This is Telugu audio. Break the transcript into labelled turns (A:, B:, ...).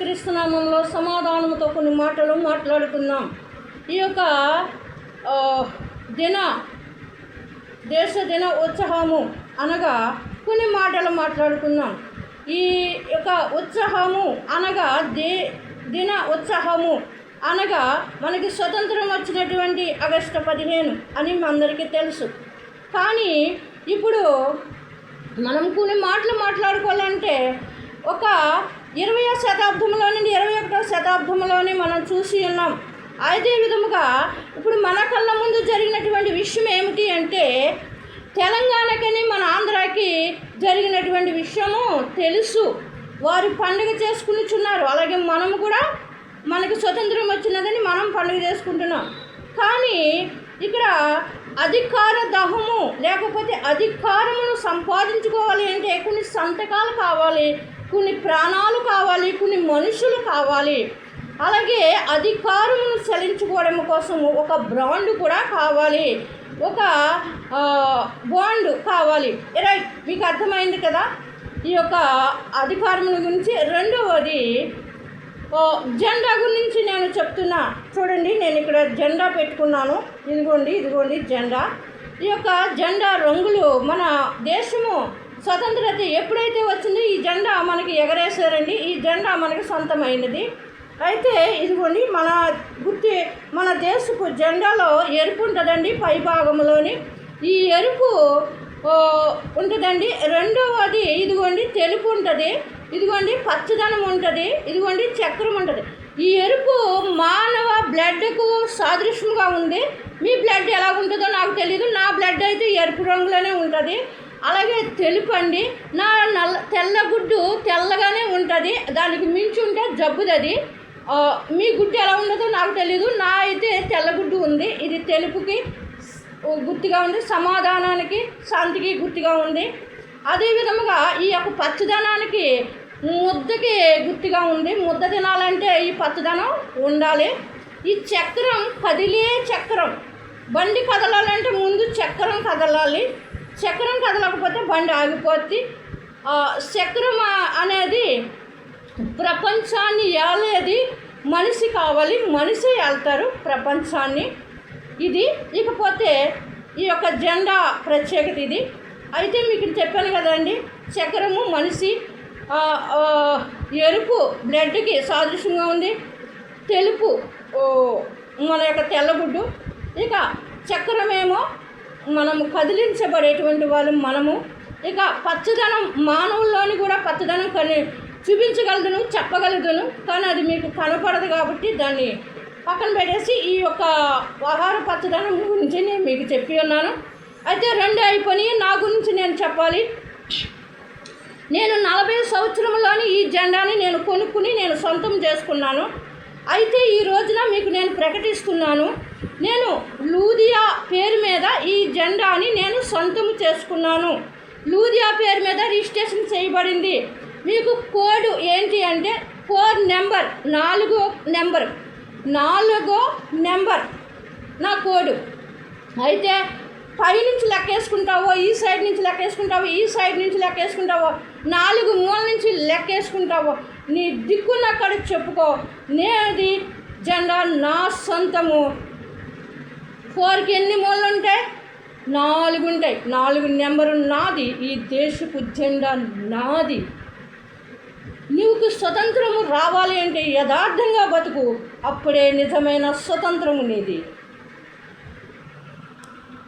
A: క్రీస్తునామంలో సమాధానంతో కొన్ని మాటలు మాట్లాడుకుందాం. ఈ యొక్క దిన దేశ దిన ఉత్సాహము అనగా కొన్ని మాటలు మాట్లాడుకుందాం. ఈ యొక్క ఉత్సాహము అనగా దే దిన ఉత్సాహము అనగా మనకి స్వతంత్రం వచ్చినటువంటి ఆగస్టు పదిహేను అని అందరికీ తెలుసు. కానీ ఇప్పుడు మనం కొన్ని మాటలు మాట్లాడుకోవాలంటే ఒక ఇరవై శతాబ్దంలో నుండి ఇరవై ఒకటో శతాబ్దంలోనే మనం చూసి ఉన్నాం. అదే విధముగా ఇప్పుడు మన కళ్ళ ముందు జరిగినటువంటి విషయం ఏమిటి అంటే తెలంగాణకని మన ఆంధ్రాకి జరిగినటువంటి విషయము తెలుసు. వారు పండుగ చేసుకునిచున్నారు. అలాగే మనము కూడా మనకి స్వతంత్రం వచ్చినదని మనం పండుగ చేసుకుంటున్నాం. కానీ ఇక్కడ అధికార దహము లేకపోతే అధికారమును సంపాదించుకోవాలి అంటే కొన్ని సంతకాలు కావాలి. కొన్ని ప్రాణాలు కావాలి కొన్ని మనుషులు కావాలి. అలాగే అధికారమును చెల్లించుకోవడం కోసం ఒక బ్రాండ్ కూడా కావాలి. ఒక బాండ్ కావాలి. రైట్ మీకు అర్థమైంది కదా? ఈ యొక్క అధికారముల గురించి. రెండవది జెండా గురించి నేను చెప్తున్నా. చూడండి నేను ఇక్కడ జెండా పెట్టుకున్నాను. ఇదిగోండి ఇదిగోండి జెండా. ఈ యొక్క జెండా రంగులు మన దేశము స్వతంత్రత ఎప్పుడైతే వచ్చిందో ఈ జెండా మనకి ఎగరేసారండి ఈ జెండా మనకి సొంతమైనది. అయితే ఇదిగోండి మన గుర్తి మన దేశపు జెండాలో ఎరుపు ఉంటుందండి పై భాగంలోని. ఈ ఎరుపు ఉంటుందండి. రెండవది ఇదిగోండి తెలుపు ఉంటుంది. ఇదిగోండి పచ్చదనం ఉంటుంది. ఇదిగోండి చక్రం ఉంటుంది. ఈ ఎరుపు మానవ బ్లడ్కు సాదృశ్యంగా ఉంది. మీ బ్లడ్ ఎలా ఉంటుందో నాకు తెలియదు నా బ్లడ్ అయితే ఎరుపు రంగులోనే ఉంటుంది. అలాగే తెలుపు అండి నా నల్ల తెల్లగుడ్డు తెల్లగానే ఉంటుంది. దానికి మించి ఉంటే జబ్బుదది. మీ గుడ్డు ఎలా ఉండదో నాకు తెలియదు నా అయితే తెల్లగుడ్డు ఉంది. ఇది తెలుపుకి గుర్తుగా ఉంది. సమాధానానికి శాంతికి గుర్తుగా ఉంది. అదే విధముగా ఈ యొక్క పచ్చదనానికి ముద్దకి గుర్తుగా ఉంది. ముద్ద తినాలంటే ఈ పచ్చదనం ఉండాలి. ఈ చక్రం కదిలే చక్రం. బండి కదలాలంటే ముందు చక్రం కదలాలి. చక్రం కదలకపోతే బండి ఆగిపోద్ది. చక్రం అనేది ప్రపంచాన్ని ఏలేది మనిషి కావాలి మనిషి వెళ్తారు ప్రపంచాన్ని. ఇది ఇకపోతే ఈ యొక్క జెండా ప్రత్యేకత ఇది. అయితే మీకు చెప్పాను కదండి చక్రము మనిషి ఎరుపు బ్లడ్కి సాదృశ్యంగా ఉంది. తెలుపు మన యొక్క తెల్లగుడ్డు ఇక చక్రమేమో మనము కదిలించబడేటువంటి వాళ్ళు మనము. ఇక పచ్చదనం మానవుల్లోని కూడా పచ్చదనం కని చూపించగలదును చెప్పగలదును కానీ అది మీకు కనపడదు కాబట్టి దాన్ని పక్కన పెట్టేసి ఈ యొక్క ఆహార పచ్చదనం గురించి నేను మీకు చెప్పి ఉన్నాను. అయితే రెండు అయిపోయి నా గురించి నేను చెప్పాలి. నేను నలభై సంవత్సరంలోని ఈ జెండాని నేను కొనుక్కుని నేను సొంతం చేసుకున్నాను. అయితే ఈ రోజున మీకు నేను ప్రకటిస్తున్నాను. నేను లూదియా ఈ జెండాని నేను సొంతము చేసుకున్నాను. లూదియా పేరు మీద రిజిస్ట్రేషన్ చేయబడింది. మీకు కోడ్ ఏంటి అంటే ఫోర్ నెంబర్ నాలుగో నెంబర్ నాలుగో నెంబర్ నా కోడు. అయితే పైనుంచి లెక్కేసుకుంటావో ఈ సైడ్ నుంచి లెక్కేసుకుంటావో ఈ సైడ్ నుంచి లెక్కేసుకుంటావో నాలుగు మూల నుంచి లెక్కేసుకుంటావో నీ దిక్కున్న అక్కడ చెప్పుకో. నేది జెండా నా సొంతము. ఫోర్కి ఎన్ని మూలలు ఉంటాయి నాలుగు ఉంటాయి నాలుగు నెంబరు నాది ఈ దేశపు జెండా నాది. నీకు స్వతంత్రము రావాలి అంటే యథార్థంగా బతుకు అప్పుడే నిజమైన స్వతంత్రము నీది.